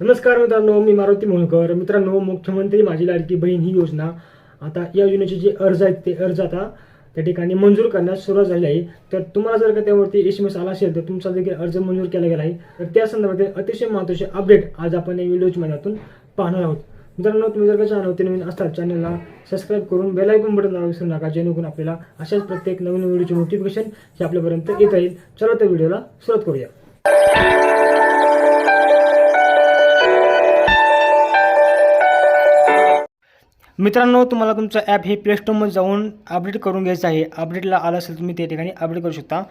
नमस्कार मित्रांनो मी मारुती मोहनकर. मित्रांनो मुख्यमंत्री माझी लाडकी बहीण ही योजना आता या योजनेचे जे अर्ज आहेत ते अर्ज आता त्या ठिकाणी मंजूर करण्यास सुरुवात झाली आहे. तर तुम्हाला जर का त्यावरती एस एम एस आला असेल तर तुमचा देखील अर्ज मंजूर केला गेला आहे. तर त्या संदर्भातील अतिशय महत्त्वाचे अपडेट आज आपण या व्हिडिओच्या माध्यमातून पाहणार आहोत. मित्रांनो तुम्ही जर का चॅनलवरती नवीन असतात चॅनलला सबस्क्राईब करून बेल आयकॉन बटन विसरू नका जेणेकरून आपल्याला अशाच प्रत्येक नवीन व्हिडिओचे नोटिफिकेशन हे आपल्यापर्यंत येत राहील. चला त्या व्हिडिओला सुरुवात करूया. मित्रांनो तुम्हाला तुमचं ॲप हे प्ले स्टोरमध्ये जाऊन अपडेट करून घ्यायचं आहे. अपडेटला आलं असेल तुम्ही त्या ठिकाणी अपडेट करू शकता.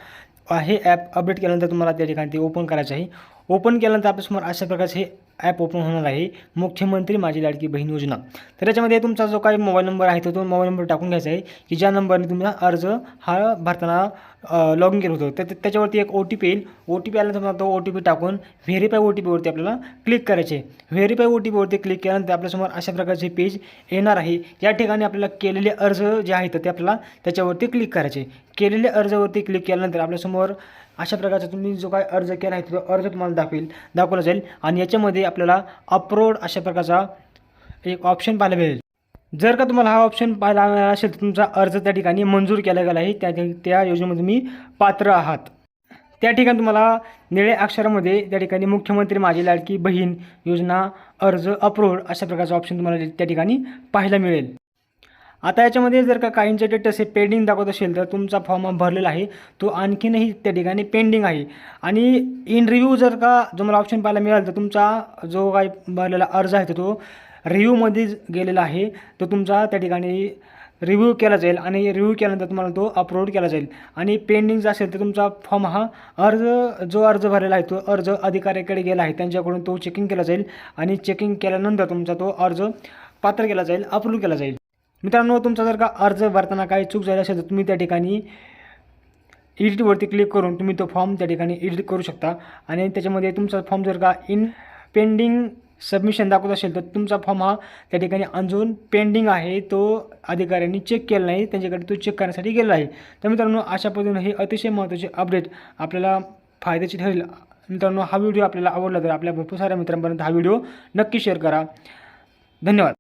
हे ॲप अपडेट केल्यानंतर तुम्हाला त्या ठिकाणी ते ओपन करायचं आहे. ओपन केल्यानंतर आपल्यासमोर अशा प्रकारचे हे ॲप ओपन होणार आहे. मुख्यमंत्री माझी लाडकी बहीण योजना. तर त्याच्यामध्ये तुमचा जो काही मोबाईल नंबर आहे तो तो मोबाईल नंबर टाकून घ्यायचा आहे की ज्या नंबरने तुम्ही अर्ज हा भरताना लॉग इन केलं होतं. तर त्याच्यावरती एक ओ टी पी येईल. ओ टी पी आल्यानंतर तो ओ टी पी टाकून व्हेरीफाय ओ टी पीवरती आपल्याला क्लिक करायचे व्हेरीफाय ओ टी पीवरती क्लिक केल्यानंतर आपल्यासमोर अशा प्रकारचे पेज येणार आहे. या ठिकाणी आपल्याला केलेले अर्ज जे आहेत ते आपल्याला त्याच्यावरती क्लिक करायचे केलेले अर्जावरती क्लिक केल्यानंतर आपल्यासमोर अशा प्रकारचा तुम्ही जो काय अर्ज केला आहे तो अर्ज तुम्हाला दाखवेल दाखवला जाईल. आणि याच्यामध्ये आपल्याला अपलोड अशा प्रकारचा एक ऑप्शन पाहायला मिळेल. जर का तुम्हाला हा ऑप्शन पाहायला मिळाला असेल तर तुमचा अर्ज त्या ठिकाणी मंजूर केला गेला आहे. त्या त्या योजनेमध्ये तुम्ही पात्र आहात. त्या ठिकाणी तुम्हाला निळ्या अक्षरामध्ये त्या ठिकाणी मुख्यमंत्री माझी लाडकी बहीण योजना अर्ज अपलोड अशा प्रकारचा ऑप्शन तुम्हाला त्या ठिकाणी पाहायला मिळेल. आता याच्यामध्ये जर का काहींचे डेट हे पेंडिंग दाखवत असेल तर तुमचा फॉर्म हा भरलेला आहे. तो आणखीनही त्या ठिकाणी पेंडिंग आहे. आणि इन रिव्ह्यू जर का जो मला ऑप्शन पाहायला मिळाला तर तुमचा जो काही भरलेला अर्ज आहे तो रिव्ह्यूमध्ये गेलेला आहे. तो तुमचा त्या ठिकाणी रिव्ह्यू केला जाईल आणि रिव्ह्यू केल्यानंतर तुम्हाला तो अपलोड केला जाईल. आणि पेंडिंग जर असेल तर तुमचा फॉर्म हा अर्ज जो अर्ज भरलेला आहे तो अर्ज अधिकाऱ्याकडे गेला आहे. त्यांच्याकडून तो चेकिंग केला जाईल. आणि चेकिंग केल्यानंतर तुमचा तो अर्ज पात्र केला जाईल अप्रूव्ह केला जाईल. मित्रांनो तुमचा जर का अर्ज भरताना काही चूक झाली असेल तर तुम्ही त्या ठिकाणी एडिटवरती क्लिक करून तुम्ही तो फॉर्म त्या ठिकाणी एडिट करू शकता. आणि त्याच्यामध्ये तुमचा फॉर्म जर का इन पेंडिंग सबमिशन दाखवत असेल तर तुमचा फॉर्म हा त्या ठिकाणी अजून पेंडिंग आहे. तो अधिकाऱ्यांनी चेक केला नाही. त्यांच्याकडे तो चेक करण्यासाठी गेला आहे. तर मित्रांनो अशा पद्धतीनं हे अतिशय महत्त्वाचे अपडेट आपल्याला फायद्याचे ठरेल. मित्रांनो हा व्हिडिओ आपल्याला आवडला तर आपल्या भरपूर साऱ्या मित्रांपर्यंत हा व्हिडिओ नक्की शेअर करा. धन्यवाद.